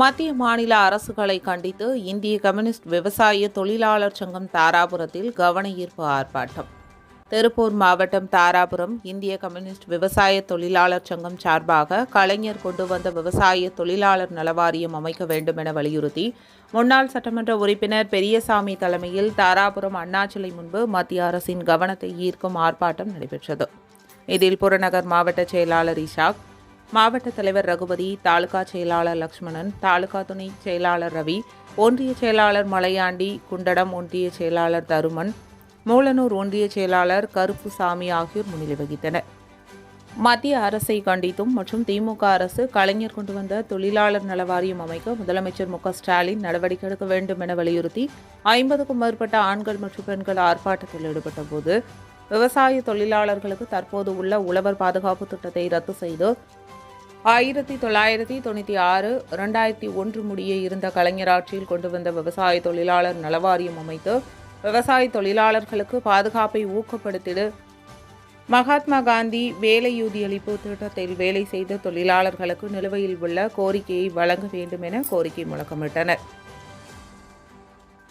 மத்திய மாநில அரசுகளை கண்டித்து இந்திய கம்யூனிஸ்ட் விவசாய தொழிலாளர் சங்கம் தாராபுரத்தில் கவன ஈர்ப்பு ஆர்ப்பாட்டம். திருப்பூர் மாவட்டம் தாராபுரம் இந்திய கம்யூனிஸ்ட் விவசாய தொழிலாளர் சங்கம் சார்பாக கலைஞர் கொண்டு வந்த விவசாய தொழிலாளர் நலவாரியம் அமைக்க வேண்டும் என வலியுறுத்தி முன்னாள் சட்டமன்ற உறுப்பினர் பெரியசாமி தலைமையில் தாராபுரம் அண்ணாச்சிலை முன்பு மத்திய அரசின் கவனத்தை ஈர்க்கும் ஆர்ப்பாட்டம் நடைபெற்றது. இதில் புறநகர் மாவட்ட செயலாளர் இஷாக் மாவட்ட தலைவர் ரகுபதி தாலுகா செயலாளர் லக்ஷ்மணன் தாலுகா துணை செயலாளர் ரவி ஒன்றிய செயலாளர் மலையாண்டி குண்டடம் ஒன்றிய செயலாளர் தருமன் மூலனூர் ஒன்றிய செயலாளர் கருப்புசாமி ஆகியோர் முன்னிலை வகித்தனர். மத்திய அரசை கண்டித்தும் மற்றும் திமுக அரசு கலைஞர் கொண்டு வந்த தொழிலாளர் நல வாரியம் அமைக்க முதலமைச்சர் மு ஸ்டாலின் நடவடிக்கை எடுக்க வேண்டும் என வலியுறுத்தி ஐம்பதுக்கும் மேற்பட்ட ஆண்கள் மற்றும் பெண்கள் ஆர்ப்பாட்டத்தில் ஈடுபட்ட போது விவசாய தொழிலாளர்களுக்கு தற்போது உள்ள உழவர் பாதுகாப்பு திட்டத்தை ரத்து செய்து ஆயிரத்தி தொள்ளாயிரத்தி தொண்ணூற்றி ஆறு இரண்டாயிரத்தி ஒன்று முடிய இருந்த கலைஞர் ஆட்சியில் கொண்டு வந்த விவசாய தொழிலாளர் நலவாரியம் அமைத்து விவசாய தொழிலாளர்களுக்கு பாதுகாப்பை ஊக்கப்படுத்திடு மகாத்மா காந்தி வேலையூதியளிப்பு திட்டத்தில் வேலை செய்த தொழிலாளர்களுக்கு நிலுவையில் உள்ள கோரிக்கையை வழங்க வேண்டும் என கோரிக்கை முழக்கமிட்டனர்.